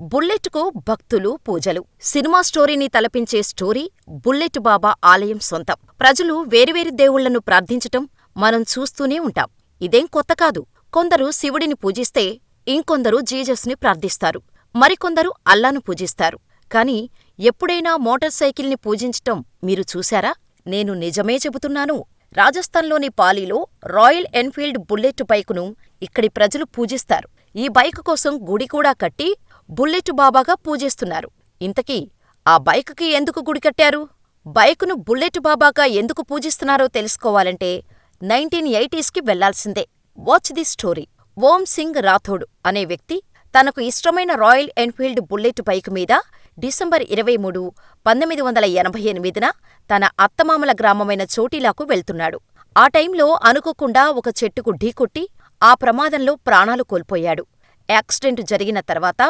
బుల్లెట్కు భక్తులు పూజలు. సినిమా స్టోరీని తలపించే స్టోరీ బుల్లెట్ బాబా ఆలయం సొంతం. ప్రజలు వేరువేరు దేవుళ్ళను ప్రార్థించటం మనం చూస్తూనే ఉంటాం. ఇదేం కొత్త కాదు. కొందరు శివుడిని పూజిస్తే ఇంకొందరు జీజస్ని ప్రార్థిస్తారు. మరికొందరు అల్లాను పూజిస్తారు. కాని ఎప్పుడైనా మోటార్ సైకిల్ని పూజించటం మీరు చూశారా? నేను నిజమే చెబుతున్నాను. రాజస్థాన్లోని పాలీలో రాయల్ ఎన్ఫీల్డ్ బుల్లెట్ బైకును ఇక్కడి ప్రజలు పూజిస్తారు. ఈ బైక్ కోసం గుడి కూడా కట్టి బుల్లెట్ బాబాగా పూజిస్తున్నారు. ఇంతకీ ఆ బైకుకి ఎందుకు గుడి కట్టారు? బైకును బుల్లెట్ బాబాగా ఎందుకు పూజిస్తున్నారో తెలుసుకోవాలంటే నైన్టీన్ ఎయిటీస్కి వెళ్ళాల్సిందే. Watch the story. Om Singh Rathore అనే వ్యక్తి తనకు ఇష్టమైన రాయల్ ఎన్ఫీల్డ్ బుల్లెట్ బైక్ మీద డిసెంబర్ ఇరవై మూడు పంతొమ్మిది వందల ఎనభై ఎనిమిదిన తన అత్తమామల గ్రామమైన చోటిలాకు వెళ్తున్నాడు. ఆ టైంలో అనుకోకుండా ఒక చెట్టుకు ఢీకొట్టి ఆ ప్రమాదంలో ప్రాణాలు కోల్పోయాడు. యాక్సిడెంట్ జరిగిన తర్వాత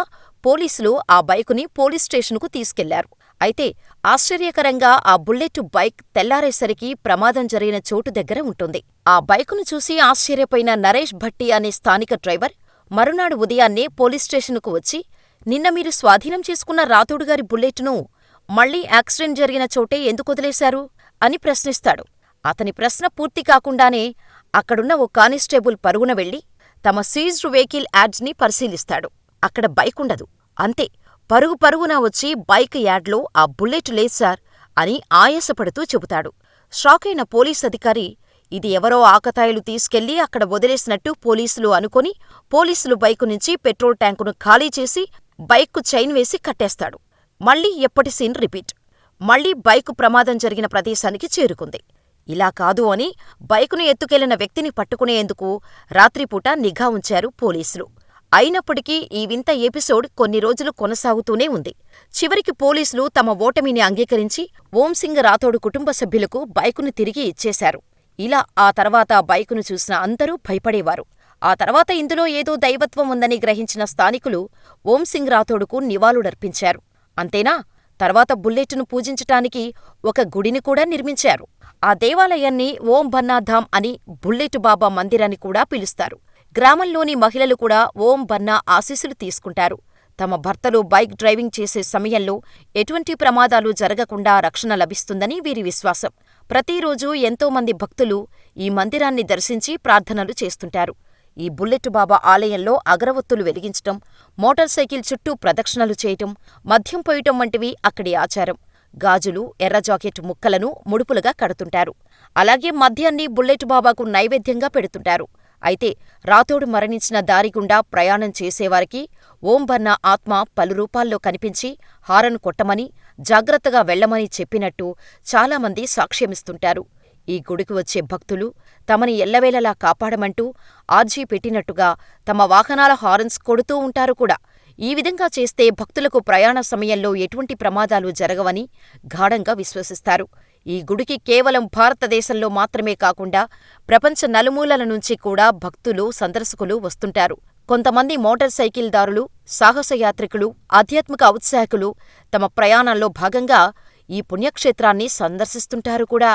పోలీసులు ఆ బైకుని పోలీస్ స్టేషనుకు తీసుకెళ్ళారు. అయితే ఆశ్చర్యకరంగా ఆ బుల్లెట్ బైక్ తెల్లారేసరికి ప్రమాదం జరిగిన చోటు దగ్గర ఉంటుంది. ఆ బైకును చూసి ఆశ్చర్యపోయిన నరేష్ భట్టి అనే స్థానిక డ్రైవర్ మరునాడు ఉదయాన్నే పోలీస్ స్టేషనుకు వచ్చి నిన్న మీరు స్వాధీనం చేసుకున్న రాథోడుగారి బుల్లెట్ను మళ్ళీ యాక్సిడెంట్ జరిగిన చోటే ఎందుకొదిలేశారు అని ప్రశ్నిస్తాడు. అతని ప్రశ్న పూర్తి కాకుండానే అక్కడున్న ఓ కానిస్టేబుల్ పరుగున వెళ్ళి తమ సీజ్డ్ వెహికల్ యాడ్స్ని పరిశీలిస్తాడు. అక్కడ బైకుండదు. అంతే పరుగు పరుగున వచ్చి బైక్ యార్డ్లో ఆ బుల్లెట్ లేదు సార్ అని ఆయాసపడుతూ చెబుతాడు. షాకైన పోలీస్ అధికారి ఇది ఎవరో ఆకతాయిలు తీసుకెళ్ళి అక్కడ వదిలేసినట్టు పోలీసులు అనుకొని పోలీసులు బైకు నుంచి పెట్రోల్ ట్యాంకును ఖాళీ చేసి బైక్కు చైన్ వేసి కట్టేస్తాడు. మళ్ళీ ఎప్పటి సీన్ రిపీట్. మళ్ళీ బైకు ప్రమాదం జరిగిన ప్రదేశానికి చేరుకుంది. ఇలా కాదు అని బైకును ఎత్తుకెళ్ళిన వ్యక్తిని పట్టుకునేందుకు రాత్రిపూట నిఘా ఉంచారు పోలీసులు. అయినప్పటికీ ఈ వింత ఎపిసోడ్ కొన్ని రోజులు కొనసాగుతూనే ఉంది. చివరికి పోలీసులు తమ ఓటమిని అంగీకరించి ఓంసింగ్ రాథోడు కుటుంబ సభ్యులకు బైకును తిరిగి ఇచ్చేశారు. ఇలా ఆ తర్వాత బైకును చూసిన అందరూ భయపడేవారు. ఆ తర్వాత ఇందులో ఏదో దైవత్వం ఉందని గ్రహించిన స్థానికులు ఓంసింగ్ రాథోడుకు నివాళులర్పించారు. అంతేనా? తర్వాత బుల్లెట్ను పూజించటానికి ఒక గుడిని కూడా నిర్మించారు. ఆ దేవాలయాన్ని ఓం బన్నాధామ్ అని బుల్లెట్ బాబా మందిరని కూడా పిలుస్తారు. గ్రామంలోని మహిళలు కూడా ఓం బన్నా ఆశీస్సులు తీసుకుంటారు. తమ భర్తలు బైక్ డ్రైవింగ్ చేసే సమయంలో ఎటువంటి ప్రమాదాలు జరగకుండా రక్షణ లభిస్తుందని వీరి విశ్వాసం. ప్రతిరోజూ ఎంతోమంది భక్తులు ఈ మందిరాన్ని దర్శించి ప్రార్థనలు చేస్తుంటారు. ఈ బుల్లెట్ బాబా ఆలయంలో అగరవత్తులు వెలిగించటం మోటార్ సైకిల్ చుట్టూ ప్రదక్షిణలు చేయటం మద్యం పోయటం వంటివి అక్కడి ఆచారం. గాజులు ఎర్ర జాకెట్ ముక్కలను ముడుపులుగా కడుతుంటారు. అలాగే మద్యాన్ని బుల్లెట్ బాబాకు నైవేద్యంగా పెడుతుంటారు. అయితే రాతోడు మరణించిన దారిగుండా ప్రయాణం చేసేవారికి ఓంబన్న ఆత్మ పలు రూపాల్లో కనిపించి హారన్ కొట్టమని జాగ్రత్తగా వెళ్ళమని చెప్పినట్టు చాలామంది సాక్ష్యమిస్తుంటారు. ఈ గుడికి వచ్చే భక్తులు తమని ఎల్లవేళలా కాపాడమంటూ ఆర్జీ పెట్టినట్టుగా తమ వాహనాల హారన్స్ కొడుతూ ఉంటారు కూడా. ఈ విధంగా చేస్తే భక్తులకు ప్రయాణ సమయంలో ఎటువంటి ప్రమాదాలు జరగవని గాఢంగా విశ్వసిస్తారు. ఈ గుడికి కేవలం భారతదేశంలో మాత్రమే కాకుండా ప్రపంచ నలుమూలల నుంచి కూడా భక్తులు సందర్శకులు వస్తుంటారు. కొంతమంది మోటార్ సైకిల్ దారులు సాహసయాత్రికులు ఆధ్యాత్మిక ఔత్సాహికులు తమ ప్రయాణంలో భాగంగా ఈ పుణ్యక్షేత్రాన్ని సందర్శిస్తుంటారు కూడా.